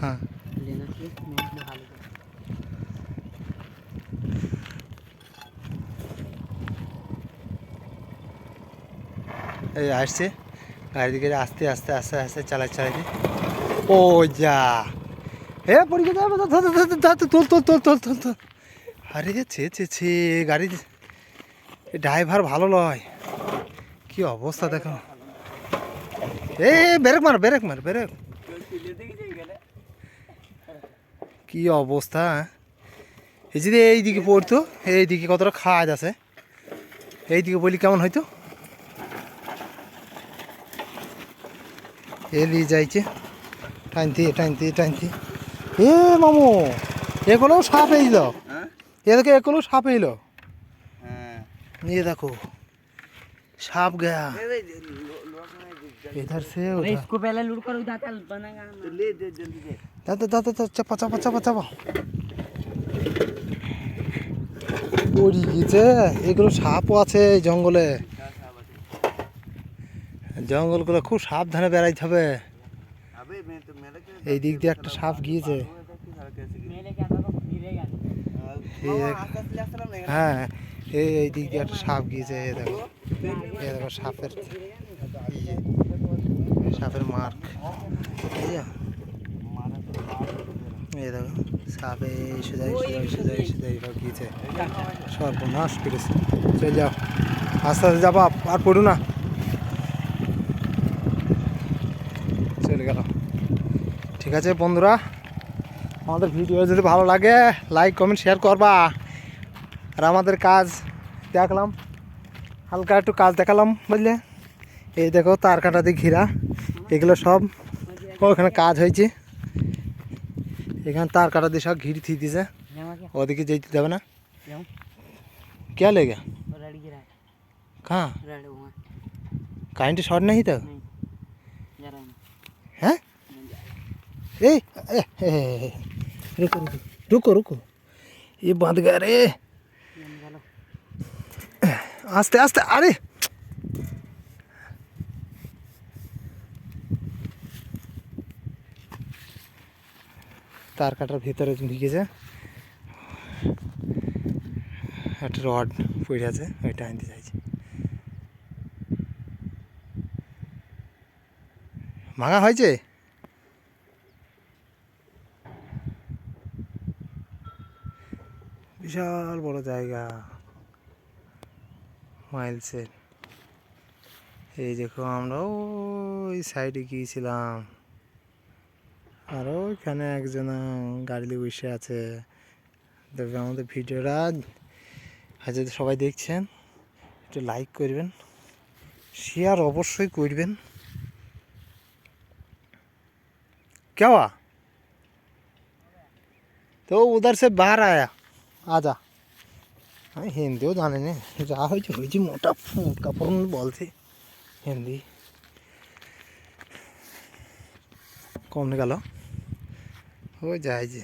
হ্যাঁ এই আসছে গাড়ির দিকে আস্তে আস্তে আস্তে আস্তে চালাই চালাই ও যা হে পড়ে গেছে আরে ছে ছে ছে গাড়ি ড্রাইভার ভালো নয় কি অবস্থা দেখো। এ ব্রেক মার ব্রেক মার ব্রেক। কি অবস্থা এই যদি এইদিকে পড়তো এইদিকে কতটা খাওয়াজ আছে। এইদিকে বলি কেমন হইতো? এলি যাইছে। টানতে টানতে টানতে। এ মামু এগুলোও সাপ এইল এদিকে এগুলো সাপ এইল নিয়ে দেখো। সাপ গয়া इधर से अरे उधर इसको पहले लूट कर उधर कल बनेगा ना ले दे जल्दी दे দাদা দাদা দাদা চাপা চাপা চাপা চাপা পড়ি গেছে এগুলো সাপও আছে এই জঙ্গলে জঙ্গলগুলো খুব সাবধানে বেড়াইতে হবে अबे मैं तो मेरा क्या এই দিক দিয়ে একটা সাপ গিয়েছে मेले क्या था तो गिरेगा এই এক- হ্যাঁ এই দিক দিয়ে একটা সাপ গিয়েছে, এই দেখো। এই দেখো সাপের সাপের মার্ক। এই দেখো, সাপে সোজাই সোজাই সোজাই সোজাই সব গিয়েছে। সর্বনাশ করেছে। চলে যাও। আস্তে আস্তে যাব আর পড়ু না। চলে গেল। ঠিক আছে বন্ধুরা, আমাদের ভিডিও যদি ভালো লাগে লাইক কমেন্ট শেয়ার করবা। আর আমাদের কাজ দেখলাম হালকা একটু কাজ দেখালাম বুঝলে এই দেখো তার কাটা দিয়ে ঘিরা এগুলো সব ওখানে কাজ হয়েছে এখানে তার কাটা দিয়ে সব ঘিরে থিয়ে দিছে जामा क्या ওদিকে যেতে দেবে না जाऊं কে লেগে और रेड गिरा है কাঁ रेड वहाँ কারেন্টে শর্ট নেই তো नहीं जा रहा है ना হ্যাঁ नहीं जा এই এ, এ, এ, রুকো রুকো রুকো আস্তে আস্তে, আরে! তার কাটার ভিতরে ঢুকেছে। একটা রড পড়ে আছে, ওইটা আনতে চাইছি। ভাঙা হয়েছে? বিশাল বড় জায়গা। মাইলসের এই দেখো আমরা ওই সাইডে গিয়েছিলাম। আর ওইখানে একজন গাড়ি নিয়ে বসে আছে। তবে আমাদের ভিডিওটা আজ সবাই দেখছেন, একটু লাইক করবেন শেয়ার অবশ্যই করবেন। কেওয়া তো উধার সে বাহার আয়া। আজা আমি হিন্দিও জানি না যা হয়েছে হয়েছে মোটা মোটা পড়ুন বলছে হিন্দি কমনে গেল ও যায় যে